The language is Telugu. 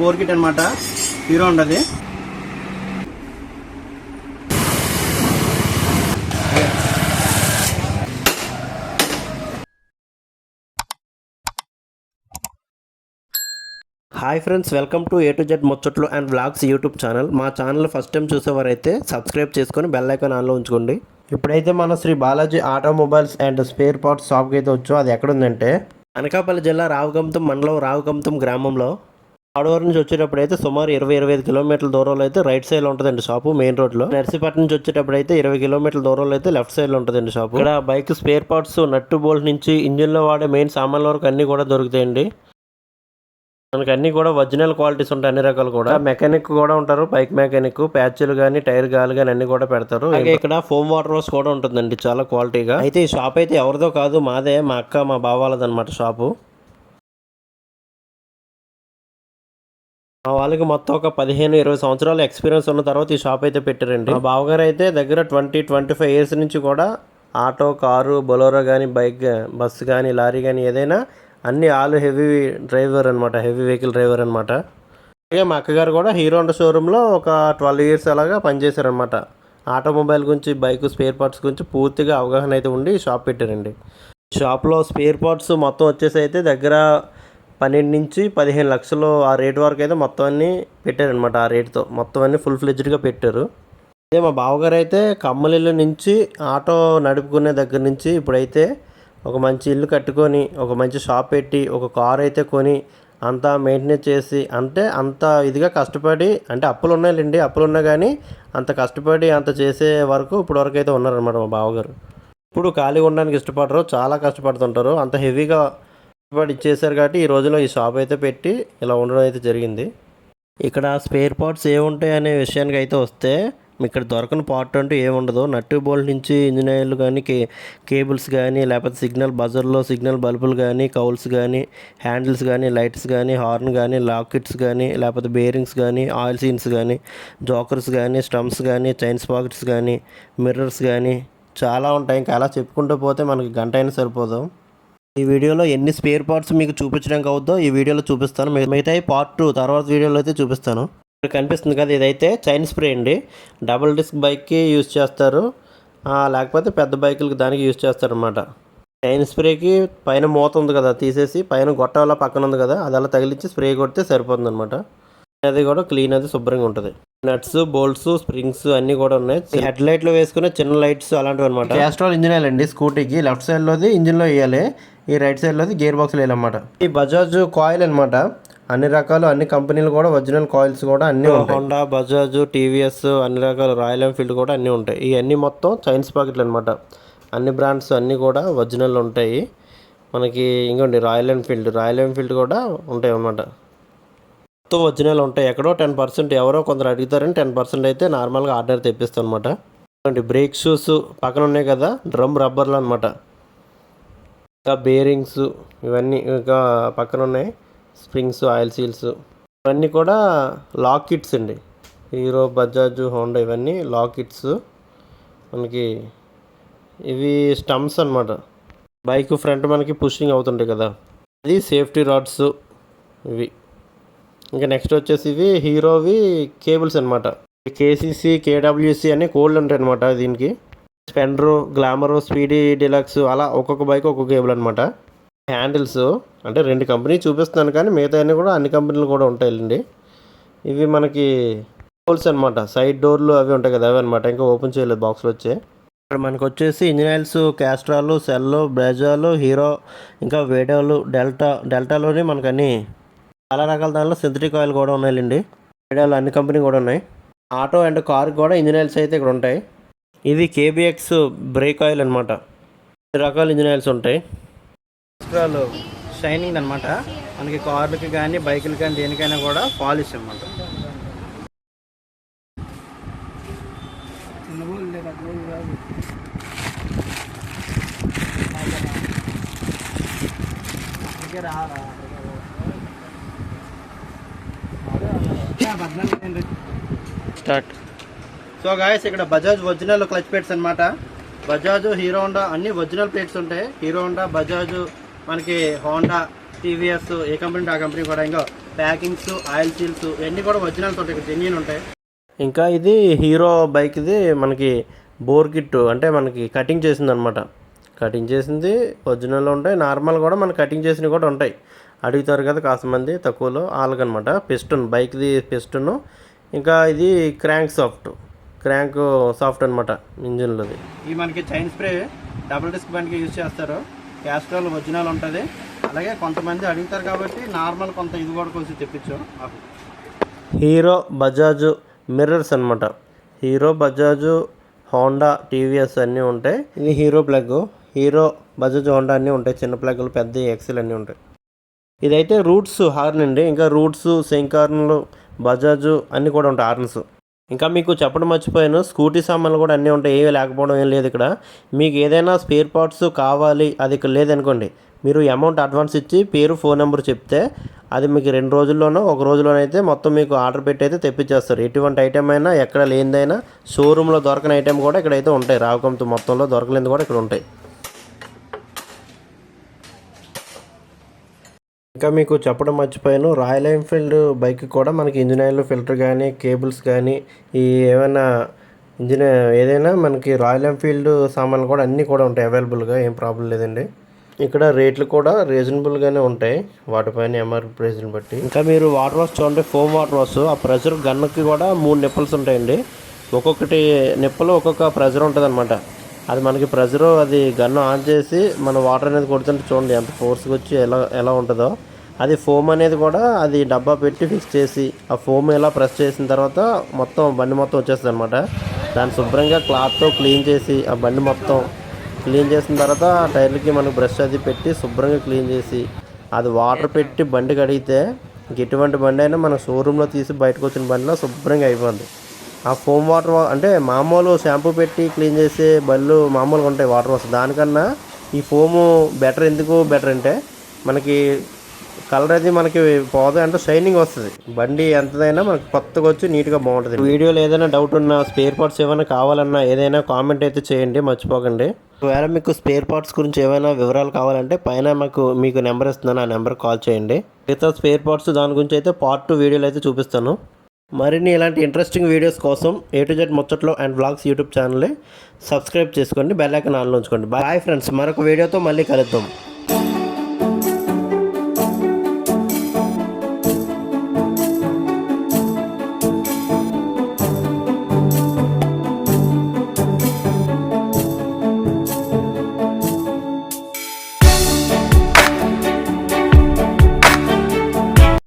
బోర్ కిట్ అనమాట హీరో ఉండదు. Hi friends welcome to A to Z ముచ్చట్లు అండ్ వ్లాగ్స్ యూట్యూబ్ ఛానల్ మా ఛానల్ ఫస్ట్ టైం చూసేవారైతే సబ్స్క్రైబ్ చేసుకొని బెల్ ఐకాన్ ఆన్లో ఉంచుకోండి. ఇప్పుడైతే మన Shri Balaji automobiles and spare parts షాప్కి అయితే వచ్చాం. అది ఎక్కడుందంటే? అనకాపల్లి జిల్లా రావుగంతం మండలం రావుగంతం గ్రామంలో. ఆడవరం నుంచి వచ్చేటప్పుడు అయితే సుమారు ఇరవై ఇరవై ఐదు కిలోమీటర్ల దూరంలో అయితే రైట్ సైడ్ ఉంటుందండి షాపు మెయిన్ రోడ్లో. నర్సీపట్నం నుంచి వచ్చేటప్పుడు అయితే ఇరవై కిలోమీటర్ల దూరంలో అయితే లెఫ్ట్ సైడ్లో ఉంటుందండి షాపు. ఇక్కడ bike spare parts nut bolt నుంచి ఇంజిన్లో వాడే మెయిన్ సామాన్ల వరకు అన్ని కూడా దొరుకుతాయండి. మనకి అన్ని కూడా ఒరిజినల్ క్వాలిటీస్ ఉంటాయి అన్ని రకాలు కూడా. మెకానిక్ కూడా ఉంటారు బైక్ మెకానిక్ ప్యాచ్లు కానీ టైర్ గాలు కానీ అన్ని కూడా పెడతారు. ఇక్కడ ఫోమ్ వాటర్ వాష్ కూడా ఉంటుందండి చాలా క్వాలిటీగా. అయితే ఈ షాప్ అయితే ఎవరిదో కాదు మాదే మా అక్క మా బావ వాళ్ళది అనమాట షాపు. మా వాళ్ళకి మొత్తం ఒక పదిహేను ఇరవై సంవత్సరాల ఎక్స్పీరియన్స్ ఉన్న తర్వాత ఈ షాప్ అయితే పెట్టారండి. మా బావగారు అయితే దగ్గర ట్వంటీ ట్వంటీ ఫైవ్ ఇయర్స్ నుంచి కూడా ఆటో కారు బొలోరో కానీ బైక్ బస్సు కానీ లారీ కానీ ఏదైనా అన్ని ఆల్ హెవీ డ్రైవర్ అనమాట హెవీ వెహికల్ డ్రైవర్ అనమాట అలాగే మా అక్కగారు కూడా హీరో హోండా షోరూంలో ఒక ట్వెల్వ్ ఇయర్స్ అలాగా పనిచేశారనమాట ఆటోమొబైల్ గురించి బైక్ స్పేర్ పార్ట్స్ గురించి పూర్తిగా అవగాహన అయితే ఉండి షాప్ పెట్టారండి. షాప్లో స్పేర్ పార్ట్స్ మొత్తం వచ్చేసి అయితే దగ్గర పన్నెండు నుంచి పదిహేను లక్షలు ఆ రేట్ వరకు అయితే మొత్తం అన్ని పెట్టారనమాట ఆ రేట్తో. మొత్తం అన్ని ఫుల్ ఫ్లెడ్జ్డ్గా పెట్టారు. అదే మా బావగారు అయితే కమ్మలిల్లు నుంచి ఆటో నడుపుకునే దగ్గర నుంచి ఇప్పుడైతే ఒక మంచి ఇల్లు కట్టుకొని ఒక మంచి షాప్ పెట్టి ఒక కార్ అయితే కొని అంతా మెయింటెనెన్స్ చేసి అంటే అంత ఇదిగా కష్టపడి అంటే అప్పులు ఉన్నాయండి అప్పులు ఉన్నా కానీ అంత కష్టపడి అంత చేసే వరకు ఇప్పుడు వరకు అయితే ఉన్నారనమాట మా బావగారు. ఇప్పుడు ఖాళీగా ఉండడానికి ఇష్టపడరు చాలా కష్టపడుతుంటారు అంత హెవీగా కష్టపడి ఇచ్చేసారు కాబట్టి ఈ రోజులో ఈ షాప్ అయితే పెట్టి ఇలా ఉండడం అయితే జరిగింది. ఇక్కడ స్పేర్ పార్ట్స్ ఏముంటాయి అనే విషయానికి అయితే వస్తే ఇక్కడ దొరకని పార్ట్ అంటూ ఏముండదు నట్టు బోల్ట్ నుంచి ఇంజనీర్లు కానీ కే కేబుల్స్ కానీ లేకపోతే సిగ్నల్ బజర్లో సిగ్నల్ బల్బులు కానీ కౌల్స్ కానీ హ్యాండిల్స్ కానీ లైట్స్ కానీ హార్న్ కానీ లాకెట్స్ కానీ లేకపోతే బేరింగ్స్ కానీ ఆయిల్ సీన్స్ కానీ జోకర్స్ కానీ స్టమ్స్ కానీ చైన్స్ పాకెట్స్ కానీ మిర్రర్స్ కానీ చాలా ఉంటాయి. ఇంకా అలా చెప్పుకుంటూ పోతే మనకి గంట అయినా సరిపోదు. ఈ వీడియోలో ఎన్ని స్పేర్ పార్ట్స్ మీకు చూపించడానికి అవుద్దో ఈ వీడియోలో చూపిస్తాను. మిగతా పార్ట్ టూ తర్వాత వీడియోలో అయితే చూపిస్తాను. ఇక్కడ కనిపిస్తుంది కదా ఇదైతే చైన్ స్ప్రే అండి. డబుల్ డిస్క్ బైక్కి యూజ్ చేస్తారు. లేకపోతే పెద్ద బైకులకి దానికి యూజ్ చేస్తారు అనమాట చైన్ స్ప్రేకి పైన మూత ఉంది కదా తీసేసి పైన గొట్టవల్ల పక్కన ఉంది కదా అది అలా తగిలించి స్ప్రే కొడితే సరిపోతుంది అనమాట అది కూడా క్లీన్ అది శుభ్రంగా ఉంటుంది. నట్స్ బోల్ట్స్ స్ప్రింగ్స్ అన్ని కూడా ఉన్నాయి. హెడ్ లైట్లు వేసుకునే చిన్న లైట్స్ అలాంటివి అనమాట క్యాస్ట్రాల్ ఇంజిన్ అండి స్కూటీకి లెఫ్ట్ సైడ్ లోది ఇంజిన్లో వేయాలి ఈ రైట్ సైడ్ లోది గేర్ బాక్స్ వేయాలన్నమాట. ఈ బజాజ్ కాయిల్ అన్నమాట. అన్ని రకాలు అన్ని కంపెనీలు కూడా ఒరిజినల్ కాయిల్స్ కూడా అన్ని హోండా బజాజ్ టీవీఎస్ అన్ని రకాల రాయల్ ఎన్ఫీల్డ్ కూడా అన్ని ఉంటాయి. ఈ అన్ని మొత్తం చైన్స్ పాకెట్లు అనమాట అన్ని బ్రాండ్స్ అన్ని కూడా ఒరిజినల్ ఉంటాయి. మనకి ఇంకోండి రాయల్ ఎన్ఫీల్డ్ రాయల్ ఎన్ఫీల్డ్ కూడా ఉంటాయి అన్నమాట. మొత్తం ఒరిజినల్ ఉంటాయి. ఎక్కడో టెన్ పర్సెంట్ ఎవరో కొందరు అడుగుతారని టెన్ పర్సెంట్ అయితే నార్మల్గా ఆర్డర్ తెప్పిస్తాం అనమాట బ్రేక్ షూస్ పక్కన ఉన్నాయి కదా డ్రమ్ రబ్బర్లు అనమాట ఇంకా బేరింగ్స్ ఇవన్నీ ఇంకా పక్కన ఉన్నాయి. స్ప్రింగ్స్ ఆయిల్ సీల్స్ ఇవన్నీ కూడా లాక్ కిట్స్ అండి. హీరో బజాజ్ హోండా ఇవన్నీ లాక్ కిట్స్ మనకి ఇవి స్టమ్స్ అనమాట బైక్ ఫ్రంట్ మనకి పుషింగ్ అవుతుంటాయి కదా. అది సేఫ్టీ రాడ్స్ ఇవి. ఇంకా నెక్స్ట్ వచ్చేసి ఇవి హీరోవి కేబుల్స్ అనమాట కేసీసీ కేడబ్ల్యూసీ అనే కోల్డ్ ఉంటాయి అనమాట దీనికి. స్పెండరు గ్లామరు స్పీడీ డిలక్స్ అలా ఒక్కొక్క బైక్ ఒక్కొక్క కేబుల్ అనమాట హ్యాండిల్స్ అంటే రెండు కంపెనీ చూపిస్తున్నాను కానీ మిగతా అన్ని కూడా అన్ని కంపెనీలు కూడా ఉంటాయండి ఇవి మనకి హోల్స్ అనమాట సైడ్ డోర్లు అవి ఉంటాయి కదా అవి అనమాట ఇంకా ఓపెన్ చేయలేదు బాక్స్లో వచ్చే. ఇక్కడ మనకు వచ్చేసి ఇంజిన్ ఆయిల్స్ క్యాస్ట్రాలు సెల్లు బ్రెజాలు హీరో ఇంకా వేడాలు డెల్టా డెల్టాలోనే మనకు చాలా రకాల దానిలో సింథటిక్ ఆయిల్ కూడా ఉన్నాయండి వేడాలు అన్ని కంపెనీ కూడా ఉన్నాయి. ఆటో అండ్ కార్ కూడా ఇంజిన్ ఆయిల్స్ అయితే ఇక్కడ ఉంటాయి. ఇది కేబిఎక్స్ బ్రేక్ ఆయిల్ అనమాట రకాల ఇంజిన్ ఆయిల్స్ ఉంటాయి. ఎక్స్ట్రాలు షైనింగ్ అనమాట మనకి కార్లకి కానీ బైకులు కానీ దేనికైనా కూడా పాలిష్ అనమాట స్టార్ట్ సో గాయస్ ఇక్కడ బజాజ్ ఒరిజినల్ క్లచ్ ప్లేట్స్ అనమాట బజాజ్ హీరో హోండా అన్ని ఒరిజినల్ ప్లేట్స్ ఉంటాయి. హీరో హోండా బజాజ్ మనకి హోండా టీవీఎస్ ఏ కంపెనీ ఆ కంపెనీ కూడా ఇంకా ప్యాకింగ్స్ ఆయిల్ సీల్స్ ఇవన్నీ కూడా ఒరిజినల్స్ ఉంటాయి ఇక్కడ జెన్యున్ ఉంటాయి. ఇంకా ఇది హీరో బైక్ది మనకి బోర్ కిట్ అంటే మనకి కటింగ్ చేసింది అనమాట కటింగ్ చేసింది ఒరిజినల్ ఉంటాయి. నార్మల్ కూడా మన కటింగ్ చేసినవి కూడా ఉంటాయి. అడుగుతారు కదా కాస్త మంది తక్కువలో వాళ్ళకనమాట పిస్టన్ బైక్ది పిస్టన్ ఇంకా ఇది క్రాంక్ సాఫ్ట్ క్రాంక్ సాఫ్ట్ అనమాట ఇంజిన్లోది. ఇవి మనకి చైన్ స్ప్రే డబుల్ డిస్క్ బండికి యూజ్ చేస్తారు. క్యాస్ట్రాల్ ఒరిజినల్ ఉంటుంది. అలాగే కొంతమంది అడుగుతారు కాబట్టి నార్మల్ కొంత ఇది కూడా కొంచెం తెప్పించాం. హీరో బజాజ్ మిర్రర్స్ అనమాట హీరో బజాజ్ హోండా టీవీఎస్ అన్నీ ఉంటాయి. ఇది Hero plug Hero Bajaj Honda అన్నీ ఉంటాయి. చిన్న ప్లగ్లు పెద్ద ఎక్సెల్ అన్నీ ఉంటాయి. ఇదైతే రూట్స్ హార్న్ అండి. ఇంకా రూట్స్ సెంకార్న్లు బజాజ్ అన్నీ కూడా ఉంటాయి హార్న్స్. ఇంకా మీకు చెప్పడం మర్చిపోయాను స్కూటీ సామాన్లు కూడా అన్నీ ఉంటాయి. ఏవి లేకపోవడం ఏం లేదు ఇక్కడ. మీకు ఏదైనా స్పేర్ పార్ట్స్ కావాలి అది ఇక్కడ లేదనుకోండి మీరు అమౌంట్ అడ్వాన్స్ ఇచ్చి పేరు ఫోన్ నెంబర్ చెప్తే అది మీకు రెండు రోజుల్లోనో ఒక రోజులోనైతే మొత్తం మీకు ఆర్డర్ పెట్టి అయితే తెప్పించేస్తారు. ఎటువంటి ఐటెం అయినా ఎక్కడ లేనిదైనా షోరూంలో దొరకని ఐటెం కూడా ఇక్కడైతే ఉంటాయి. రావకంతో మొత్తంలో దొరకలేదు కూడా ఇక్కడ ఉంటాయి. ఇంకా మీకు చెప్పడం మర్చిపోయాను. రాయల్ ఎన్ఫీల్డ్ బైక్ కూడా మనకి ఇంజిన్ ఆయిల్ ఫిల్టర్ కానీ కేబుల్స్ కానీ ఈ ఏమైనా ఇంజిన్ ఏదైనా మనకి రాయల్ ఎన్ఫీల్డ్ సామాన్లు కూడా అన్నీ కూడా ఉంటాయి అవైలబుల్గా ఏం ప్రాబ్లం లేదండి. ఇక్కడ రేట్లు కూడా రీజనబుల్గానే ఉంటాయి. వాటిపైన ఎంఆర్పి ప్రైస్ని బట్టి. ఇంకా మీరు వాటర్ వాష్ చూడండి ఫోమ్ వాటర్ వాష్ ఆ ప్రెషర్ గన్నుకి కూడా మూడు నిప్పల్స్ ఉంటాయండి. ఒక్కొక్కటి నిప్పలు ఒక్కొక్క ప్రెషర్ ఉంటుంది అనమాట అది మనకి ప్రెషర్ అది గన్ను ఆన్ చేసి మన వాటర్ అనేది కొడుతుంటే చూడండి ఎంత ఫోర్స్గా వచ్చి ఎలా ఎలా ఉంటుందో. అది ఫోమ్ అనేది కూడా అది డబ్బా పెట్టి ఫిక్స్ చేసి ఆ ఫోమ్ ఎలా ప్రెస్ చేసిన తర్వాత మొత్తం బండి మొత్తం వచ్చేస్తుంది అనమాట దాన్ని శుభ్రంగా క్లాత్తో క్లీన్ చేసి ఆ బండి మొత్తం క్లీన్ చేసిన తర్వాత ఆ టైర్లకి మనకు బ్రష్ అది పెట్టి శుభ్రంగా క్లీన్ చేసి అది వాటర్ పెట్టి బండి కడిగితే ఎటువంటి బండి అయినా మన షోరూంలో తీసి బయటకు వచ్చిన బండిలో శుభ్రంగా అయిపోద్ది. ఆ ఫోమ్ వాటర్ అంటే మామూలు షాంపూ పెట్టి క్లీన్ చేసే బళ్ళు మామూలుగా ఉంటాయి వాటర్ వాష్ దానికన్నా ఈ ఫోము బెటర్ ఎందుకు బెటర్ అంటే మనకి కలర్ అది మనకి పోదు అంటే షైనింగ్ వస్తుంది. బండి ఎంతదైనా మనకి కొత్తగా వచ్చి నీట్గా బాగుంటుంది. వీడియోలో ఏదైనా డౌట్ ఉన్నా స్పేర్ పార్ట్స్ ఏమైనా కావాలన్నా ఏదైనా కామెంట్ అయితే చేయండి మర్చిపోకండి. ఒకవేళ మీకు స్పేర్ పార్ట్స్ గురించి ఏమైనా వివరాలు కావాలంటే పైన మాకు మీకు నెంబర్ ఇస్తున్నాను ఆ నెంబర్ కాల్ చేయండి. మిగతా స్పేర్ పార్ట్స్ దాని గురించి అయితే పార్ట్ టూ వీడియోలు అయితే చూపిస్తాను. మరిన్ని ఇలాంటి ఇంట్రెస్టింగ్ వీడియోస్ కోసం ఏ టు జెడ్ ముచ్చట్లో అండ్ బ్లాగ్స్ యూట్యూబ్ ఛానల్ని సబ్స్క్రైబ్ చేసుకోండి బెల్ ఐకాన్ ఆన్లో ఉంచుకోండి. బాయ్ ఫ్రెండ్స్ మరొక వీడియోతో మళ్ళీ కలుద్దాం.